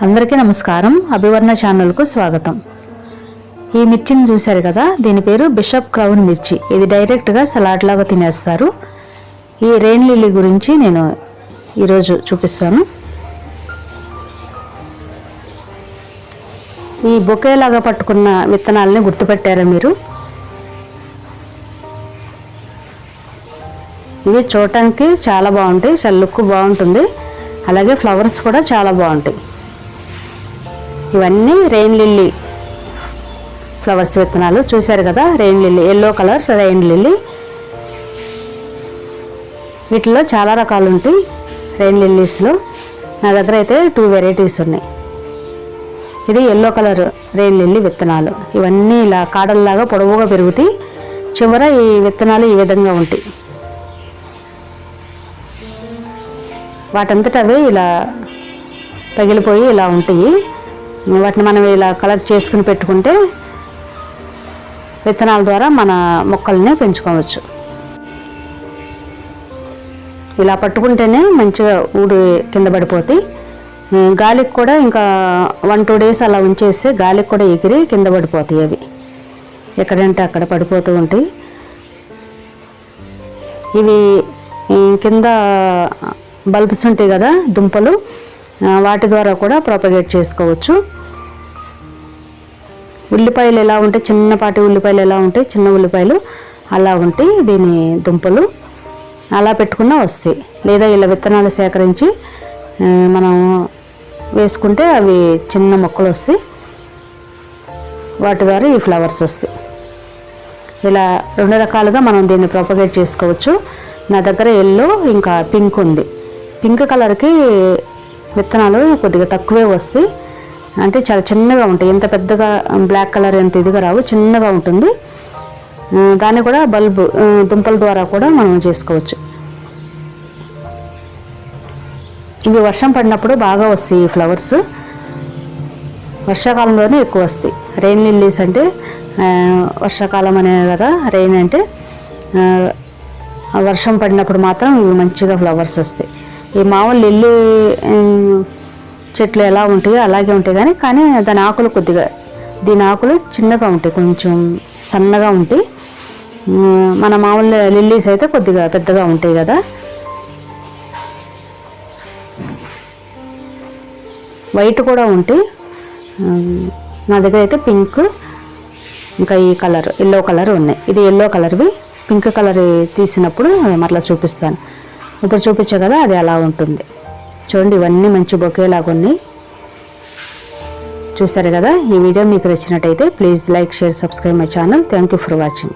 అందరికీ నమస్కారం. అభివర్ణ ఛానల్కు స్వాగతం. ఈ మిర్చిని చూశారు కదా? దీని పేరు బిషప్ క్రౌన్ మిర్చి. ఇది డైరెక్ట్గా సలాడ్ లాగా తినేస్తారు. ఈ రెయిన్ లిల్లీ గురించి నేను ఈరోజు చూపిస్తాను. ఈ బొకేలాగా పట్టుకున్న విత్తనాలని గుర్తుపెట్టారా మీరు? ఇవి చూడటానికి చాలా బాగుంటాయి. చాలా లుక్ బాగుంటుంది. అలాగే ఫ్లవర్స్ కూడా చాలా బాగుంటాయి. ఇవన్నీ రెయిన్ లిల్లీ ఫ్లవర్స్ విత్తనాలు చూశారు కదా rain lily yellow colour rain lily. వీటిలో చాలా రకాలు ఉంటాయి రెయిన్ లిల్లీస్లో. నా దగ్గర అయితే టూ వెరైటీస్ ఉన్నాయి. ఇది ఎల్లో కలర్ రెయిన్ లిల్లీ విత్తనాలు. ఇవన్నీ ఇలా కాడల్లాగా పొడవుగా పెరుగుతాయి. చివర ఈ విత్తనాలు ఈ విధంగా ఉంటాయి. వాటంతట అవే ఇలా పగిలిపోయి ఇలా ఉంటాయి. వాటిని మనం ఇలా కలెక్ట్ చేసుకుని పెట్టుకుంటే విత్తనాల ద్వారా మన మొక్కల్ని పెంచుకోవచ్చు. ఇలా పట్టుకుంటేనే మంచిగా ఊడి కింద పడిపోతాయి. గాలికి కూడా ఇంకా వన్ టూ డేస్ అలా ఉంచేస్తే గాలికి కూడా ఎగిరి కింద పడిపోతాయి అవి. ఎక్కడంటే అక్కడ పడిపోతూ ఉంటాయి. ఇవి కింద బల్బ్స్ ఉంటాయి కదా దుంపలు వాటి ద్వారా కూడా ప్రొపగేట్ చేసుకోవచ్చు. ఉల్లిపాయలు ఎలా ఉంటాయి చిన్నపాటి ఉల్లిపాయలు ఎలా ఉంటాయి చిన్న ఉల్లిపాయలు అలా ఉంటాయి దీని దుంపలు అలా పెట్టుకున్నా వస్తాయి. లేదా ఇలా విత్తనాలు సేకరించి మనం వేసుకుంటే అవి చిన్న మొక్కలు వస్తాయి. వాటి ద్వారా ఈ ఫ్లవర్స్ వస్తాయి. ఇలా రెండు రకాలుగా మనం దీన్ని ప్రొపగేట్ చేసుకోవచ్చు. నా దగ్గర ఎల్లో ఇంకా పింక్ ఉంది. పింక్ కలర్కి విత్తనాలు కొద్దిగా తక్కువే వస్తాయి. అంటే చాలా చిన్నగా ఉంటాయి. ఎంత పెద్దగా బ్లాక్ కలర్ ఎంత ఇదిగా రావు చిన్నగా ఉంటుంది. దాన్ని కూడా బల్బు దుంపల ద్వారా కూడా మనం చేసుకోవచ్చు. ఇవి వర్షం పడినప్పుడు బాగా వస్తాయి ఈ ఫ్లవర్స్. వర్షాకాలంలోనే ఎక్కువ వస్తాయి. రెయిన్ లిల్లీస్ అంటే వర్షాకాలం అనే కదా రెయిన్ అంటే వర్షం పడినప్పుడు మాత్రం ఇవి మంచిగా ఫ్లవర్స్ వస్తాయి. ఈ మామూలు లిల్లీ చెట్లు ఎలా ఉంటాయో అలాగే ఉంటాయి కానీ కానీ దాని ఆకులు కొద్దిగా దీని ఆకులు చిన్నగా ఉంటాయి కొంచెం సన్నగా ఉంటాయి. మన మామూలు లిల్లీస్ అయితే కొద్దిగా పెద్దగా ఉంటాయి కదా. వైట్ కూడా ఉంటాయి. నా దగ్గర అయితే పింక్ ఇంకా ఈ కలర్ ఎల్లో కలర్ ఉన్నాయి. ఇది ఎల్లో కలర్వి పింక్ కలర్ తీసినప్పుడు మరలా చూపిస్తాను. ఇప్పుడు చూపించా కదా అది అలా ఉంటుంది. చూడండి ఇవన్నీ మంచి బొకేలాగా ఉన్నాయి. చూసారు కదా ఈ వీడియో మీకు నచ్చినట్టయితే please like share subscribe my channel. Thank you for watching